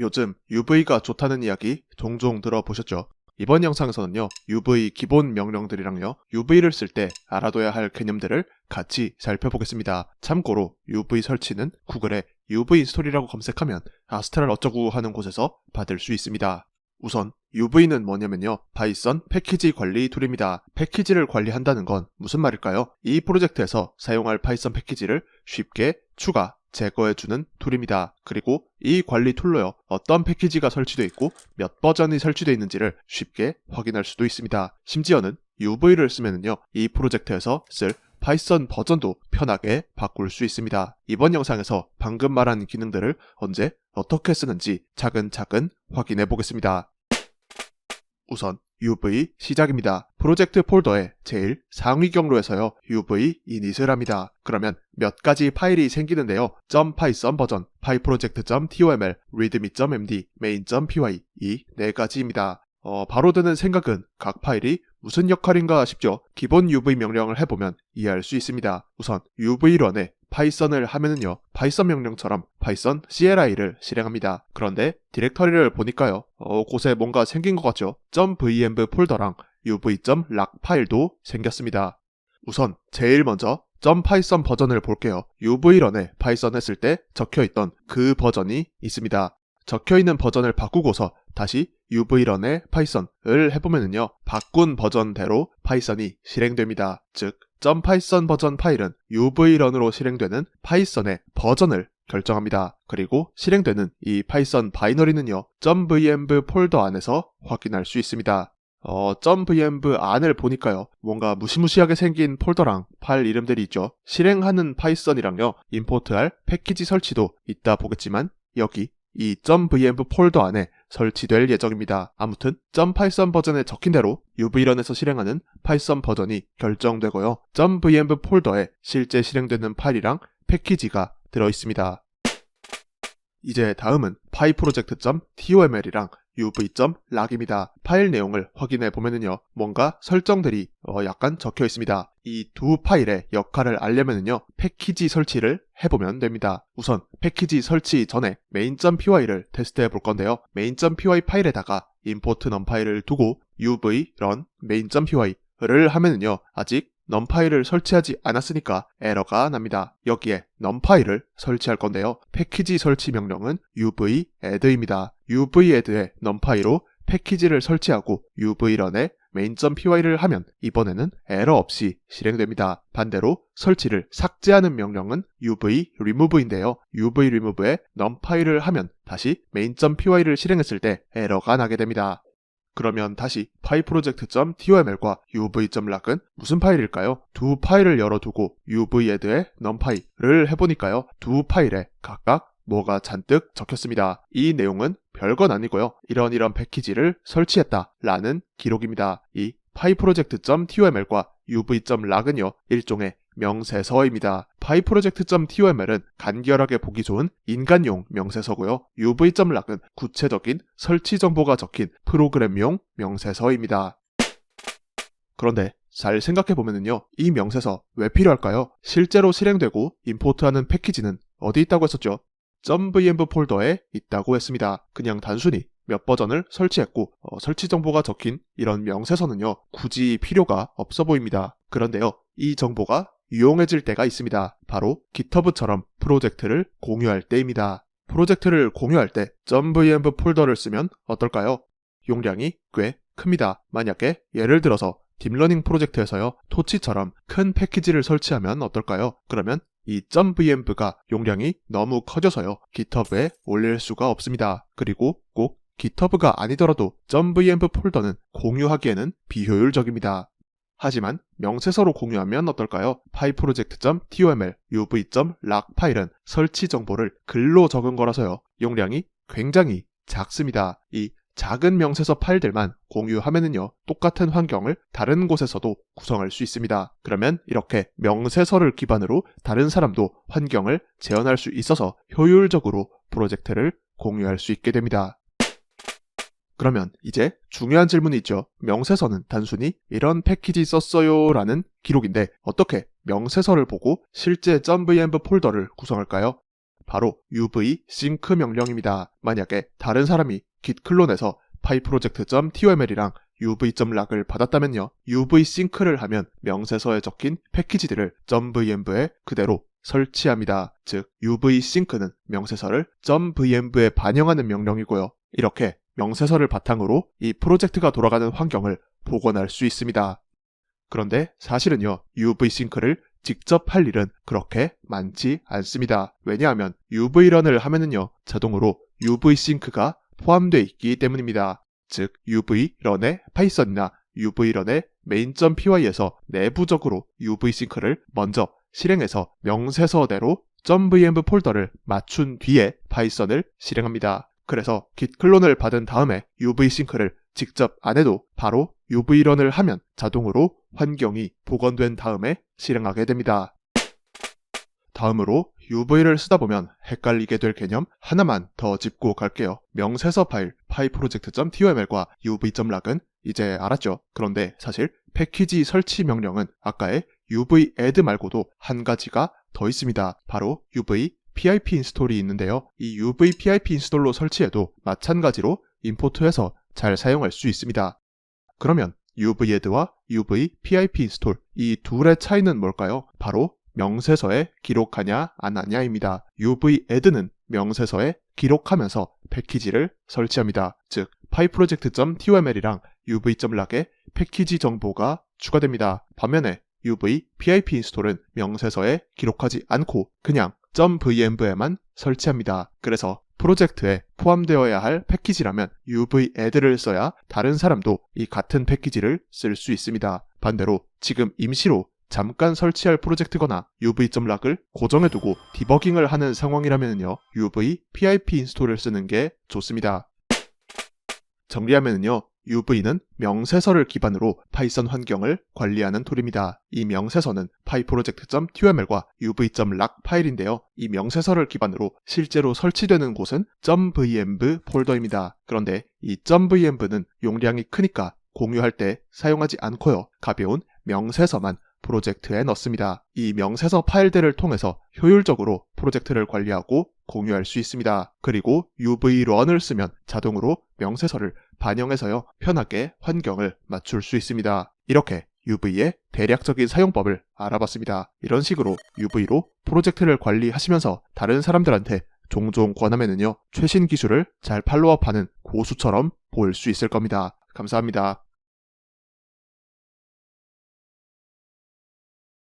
요즘 UV가 좋다는 이야기 종종 들어보셨죠? 이번 영상에서는요, UV 기본 명령들이랑요, UV를 쓸 때 알아둬야 할 개념들을 같이 살펴보겠습니다. 참고로 UV 설치는 구글에 UV 스토리라고 검색하면 아스트랄 어쩌구 하는 곳에서 받을 수 있습니다. 우선 UV는 뭐냐면요. 파이썬 패키지 관리 툴입니다. 패키지를 관리한다는 건 무슨 말일까요? 이 프로젝트에서 사용할 파이썬 패키지를 쉽게 추가, 제거해주는 툴입니다. 그리고 이 관리 툴로요. 어떤 패키지가 설치되어 있고 몇 버전이 설치되어 있는지를 쉽게 확인할 수도 있습니다. 심지어는 UV를 쓰면은요. 이 프로젝트에서 쓸 파이썬 버전도 편하게 바꿀 수 있습니다. 이번 영상에서 방금 말한 기능들을 언제 어떻게 쓰는지 차근차근 확인해 보겠습니다. 우선 UV 시작입니다. 프로젝트 폴더에 제일 상위 경로에서요 UV 이닛을 합니다. 그러면 몇 가지 파일이 생기는데요. .python 버전, pyproject.toml, readme.md, main.py 이 네 가지입니다. 어, 바로 드는 생각은 각 파일이 무슨 역할인가 싶죠. 기본 UV 명령을 해보면 이해할 수 있습니다. 우선 UV런에 파이썬을 하면은요, 파이썬 명령처럼 파이썬 CLI를 실행합니다. 그런데 디렉터리를 보니까요, 어, 곳에 뭔가 생긴 것 같죠? .venv 폴더랑 uv.log 파일도 생겼습니다. 우선 제일 먼저 .python 버전을 볼게요. UV런에 파이썬 했을 때 적혀있던 그 버전이 있습니다. 적혀있는 버전을 바꾸고서 다시 UV런에 파이썬을 해보면은요, 바꾼 버전대로 파이썬이 실행됩니다. 즉, .python 버전 파일은 UV런으로 실행되는 파이썬의 버전을 결정합니다. 그리고 실행되는 이 파이썬 바이너리는요, .venv 폴더 안에서 확인할 수 있습니다. 어, .venv 안을 보니까요, 뭔가 무시무시하게 생긴 폴더랑 파일 이름들이 있죠. 실행하는 파이썬이랑요, 임포트할 패키지 설치도 있다 보겠지만, 여기 이 .venv 폴더 안에 설치될 예정입니다. 아무튼 .python 버전에 적힌 대로 UV런에서 실행하는 파이썬 버전이 결정되고요. .venv 폴더에 실제 실행되는 파일이랑 패키지가 들어 있습니다. 이제 다음은 pyproject.toml이랑 uv.log입니다. 파일 내용을 확인해 보면은요, 뭔가 설정들이 어, 약간 적혀 있습니다. 이 두 파일의 역할을 알려면은요, 패키지 설치를 해보면 됩니다. 우선 패키지 설치 전에 main.py를 테스트해 볼 건데요. main.py 파일에다가 import num 파일을 두고 uv run main.py를 하면은요, 아직 넘파일을 설치하지 않았으니까 에러가 납니다. 여기에 넘파일을 설치할 건데요. 패키지 설치 명령은 uv add입니다. uv add에 넘파이로 패키지를 설치하고 uvrun에 main.py를 하면 이번에는 에러 없이 실행됩니다. 반대로 설치를 삭제하는 명령은 uv remove인데요. uv remove에 numpy를 하면 다시 main.py를 실행했을 때 에러가 나게 됩니다. 그러면 다시 pyproject.toml과 uv.log은 무슨 파일일까요? 두 파일을 열어두고 uvadd에 numpy를 해보니까요. 두 파일에 각각 뭐가 잔뜩 적혔습니다. 이 내용은 별건 아니고요. 이런 이런 패키지를 설치했다 라는 기록입니다. 이 pyproject.toml과 uv.log은요. 일종의 명세서입니다. pyproject.toml은 간결하게 보기 좋은 인간용 명세서고요. uv.log은 구체적인 설치 정보가 적힌 프로그램용 명세서입니다. 그런데 잘 생각해보면요. 이 명세서 왜 필요할까요? 실제로 실행되고 임포트하는 패키지는 어디 있다고 했었죠? .venv 폴더에 있다고 했습니다. 그냥 단순히 몇 버전을 설치했고 어, 설치 정보가 적힌 이런 명세서는요. 굳이 필요가 없어 보입니다. 그런데요. 이 정보가 유용해질 때가 있습니다. 바로 GitHub처럼 프로젝트를 공유할 때입니다. 프로젝트를 공유할 때 .venv 폴더를 쓰면 어떨까요? 용량이 꽤 큽니다. 만약에 예를 들어서 딥러닝 프로젝트에서요. 토치처럼 큰 패키지를 설치하면 어떨까요? 그러면 이 .venv가 용량이 너무 커져서요. GitHub에 올릴 수가 없습니다. 그리고 꼭 GitHub가 아니더라도 .venv 폴더는 공유하기에는 비효율적입니다. 하지만 명세서로 공유하면 어떨까요? pyproject.toml uv.log 파일은 설치 정보를 글로 적은 거라서요. 용량이 굉장히 작습니다. 이 작은 명세서 파일들만 공유하면은요, 똑같은 환경을 다른 곳에서도 구성할 수 있습니다. 그러면 이렇게 명세서를 기반으로 다른 사람도 환경을 재현할 수 있어서 효율적으로 프로젝트를 공유할 수 있게 됩니다. 그러면 이제 중요한 질문이 있죠. 명세서는 단순히 이런 패키지 썼어요 라는 기록인데 어떻게 명세서를 보고 실제 .venv 폴더를 구성할까요? 바로 UV 싱크 명령입니다. 만약에 다른 사람이 git 클론에서 pyproject.toml이랑 uv.lag을 받았다면요. uv 싱크를 하면 명세서에 적힌 패키지들을 .vmv에 그대로 설치합니다. 즉 uv 싱크는 명세서를 .vmv에 반영하는 명령이고요. 이렇게 명세서를 바탕으로 이 프로젝트가 돌아가는 환경을 복원할 수 있습니다. 그런데 사실은요, UV 싱크를 직접 할 일은 그렇게 많지 않습니다. 왜냐하면 UV런을 하면은요, 자동으로 UV 싱크가 포함되어 있기 때문입니다. 즉, UV런의 파이썬이나 UV런의 main.py에서 내부적으로 UV 싱크를 먼저 실행해서 명세서대로 .vm 폴더를 맞춘 뒤에 파이썬을 실행합니다. 그래서 git 클론을 받은 다음에 UV 싱크를 직접 안 해도 바로 UV런을 하면 자동으로 환경이 복원된 다음에 실행하게 됩니다. 다음으로 UV를 쓰다 보면 헷갈리게 될 개념 하나만 더 짚고 갈게요. 명세서 파일 pyproject.toml과 uv.lag은 이제 알았죠. 그런데 사실 패키지 설치 명령은 아까의 uv add 말고도 한 가지가 더 있습니다. 바로 uv pip 인스톨이 있는데요. 이 uv pip 인스톨로 설치해도 마찬가지로 임포트해서 잘 사용할 수 있습니다. 그러면 uv add와 uv pip 인스톨 이 둘의 차이는 뭘까요? 바로 명세서에 기록하냐 안 하냐입니다. uv add는 명세서에 기록하면서 패키지를 설치합니다. 즉 pyproject.toml이랑 uv.lag에 패키지 정보가 추가됩니다. 반면에 uv pip 인스톨은 명세서에 기록하지 않고 그냥 .vmv에만 설치합니다. 그래서 프로젝트에 포함되어야 할 패키지라면 uv add를 써야 다른 사람도 이 같은 패키지를 쓸 수 있습니다. 반대로 지금 임시로 잠깐 설치할 프로젝트거나 uv.lag을 고정해두고 디버깅을 하는 상황이라면요 uv pip 인스톨을 쓰는 게 좋습니다. 정리하면요 UV는 명세서를 기반으로 파이썬 환경을 관리하는 툴입니다. 이 명세서는 pyproject.toml과 uv.lag 파일인데요. 이 명세서를 기반으로 실제로 설치되는 곳은 .vmv 폴더입니다. 그런데 이 .vmv는 용량이 크니까 공유할 때 사용하지 않고요. 가벼운 명세서만 프로젝트에 넣습니다. 이 명세서 파일들을 통해서 효율적으로 프로젝트를 관리하고 공유할 수 있습니다. 그리고 UV런을 쓰면 자동으로 명세서를 반영해서요 편하게 환경을 맞출 수 있습니다. 이렇게 UV의 대략적인 사용법을 알아봤습니다. 이런 식으로 UV로 프로젝트를 관리하시면서 다른 사람들한테 종종 권하면은요 최신 기술을 잘 팔로우업하는 고수처럼 보일 수 있을 겁니다. 감사합니다.